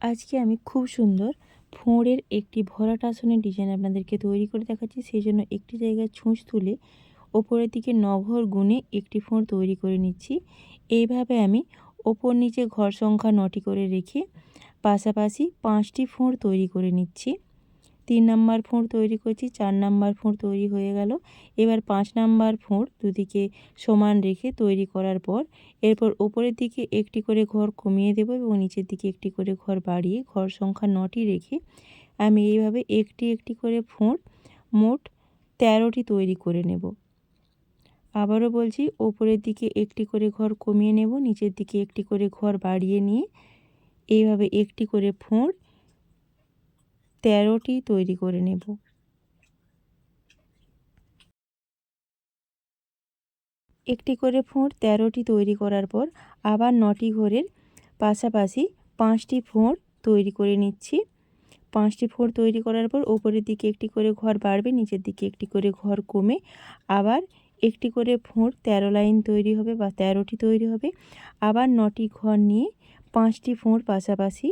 আজকে আমি খুব সুন্দর ফোঁড়ের একটি ভরাট আসনের ডিজাইন আপনাদেরকে তৈরি করে দেখাচ্ছি। সেই জন্য একটি জায়গায় ছুঁচ তুলে ওপরের দিকে নঘর গুনে একটি ফোঁড় তৈরি করে নিচ্ছি। এইভাবে আমি ওপর নিচে ঘর সংখ্যা নটি করে রেখে পাশাপাশি পাঁচটি ফোঁড় তৈরি করে নিচ্ছি। তিন নাম্বার ফোঁড় তৈরি করছি, চার নাম্বার ফোঁড় তৈরি হয়ে গেল। এবার পাঁচ নাম্বার ফোঁড় দুদিকে সমান রেখে তৈরি করার পর এরপর ওপরের দিকে একটি করে ঘর কমিয়ে দেব এবং নিচের দিকে একটি করে ঘর বাড়িয়ে ঘর সংখ্যা নটি রেখে আমি এইভাবে একটি একটি করে ফোঁড় মোট তেরোটি তৈরি করে নেব। আবারও বলছি, ওপরের দিকে একটি করে ঘর কমিয়ে নেব, নিচের দিকে একটি করে ঘর বাড়িয়ে নিয়ে এইভাবে একটি করে ফোঁড় তেরোটি তৈরি করে নেব। একটি করে ফোঁড় তেরোটি তৈরি করার পর আবার নটি ঘরের পাশাপাশি পাঁচটি ফোঁড় তৈরি করে নিচ্ছি। পাঁচটি ফোঁড় তৈরি করার পর ওপরের দিকে একটি করে ঘর বাড়বে, নিচের দিকে একটি করে ঘর কমে আবার একটি করে ফোঁড় তেরো লাইন তৈরি হবে বা তেরোটি তৈরি হবে। আবার নটি ঘর নিয়ে পাঁচটি ফোঁড় পাশাপাশি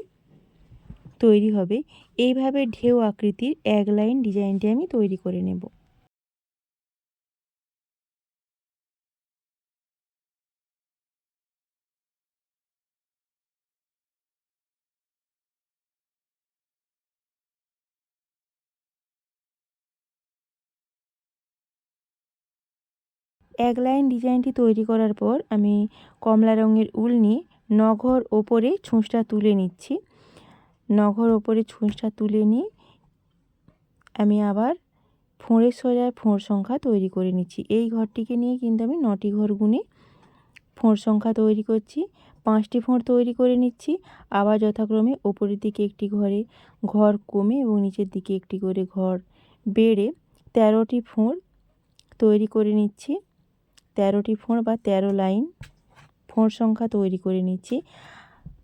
তৈরি হবে। এইভাবে ঢেউ আকৃতির এক লাইন ডিজাইনটি আমি তৈরি করে নেব। এক লাইন ডিজাইনটি তৈরি করার পর আমি কমলা রঙের উল নিয়ে নঘর ওপরে ছুঁচটা তুলে নিচ্ছি। নঘর ওপরে ছুঁচটা তুলে নিয়ে আমি আবার ফোঁড়ের সোজায় ফোঁড় সংখ্যা তৈরি করে নিচ্ছি। এই ঘরটিকে নিয়ে কিন্তু আমি নটি ঘর গুনে ফোঁড় সংখ্যা তৈরি করছি। পাঁচটি ফোঁড় তৈরি করে নিচ্ছি। আবার যথাক্রমে ওপরের দিকে একটি ঘরে ঘর কমে এবং নিচের দিকে একটি করে ঘর বেড়ে তেরোটি ফোঁড় তৈরি করে নিচ্ছি। তেরোটি ফোঁড় বা তেরো লাইন ফোঁড় সংখ্যা তৈরি করে নিচ্ছি।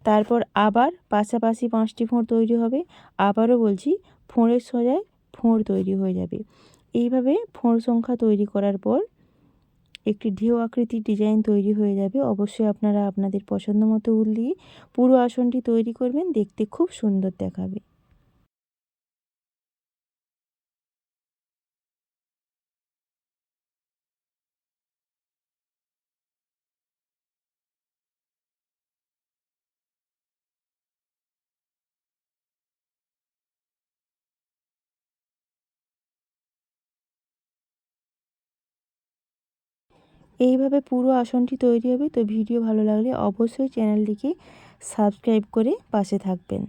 তারপর আবার পাশাপাশি পাঁচটি ফোঁড় তৈরি হবে। আবারও বলছি, ফোঁড়ের সোজায় ফোঁড় তৈরি হয়ে যাবে। এইভাবে ফোঁড় সংখ্যা তৈরি করার পর একটি ঢেউ আকৃতির ডিজাইন তৈরি হয়ে যাবে। অবশ্যই আপনারা আপনাদের পছন্দ মতো উল দিয়ে পুরো আসনটি তৈরি করবেন, দেখতে খুব সুন্দর দেখাবে। এইভাবে পুরো আসনটি তৈরি হবে। তো ভিডিও ভালো লাগলে অবশ্যই চ্যানেলটিকে সাবস্ক্রাইব করে পাশে থাকবেন।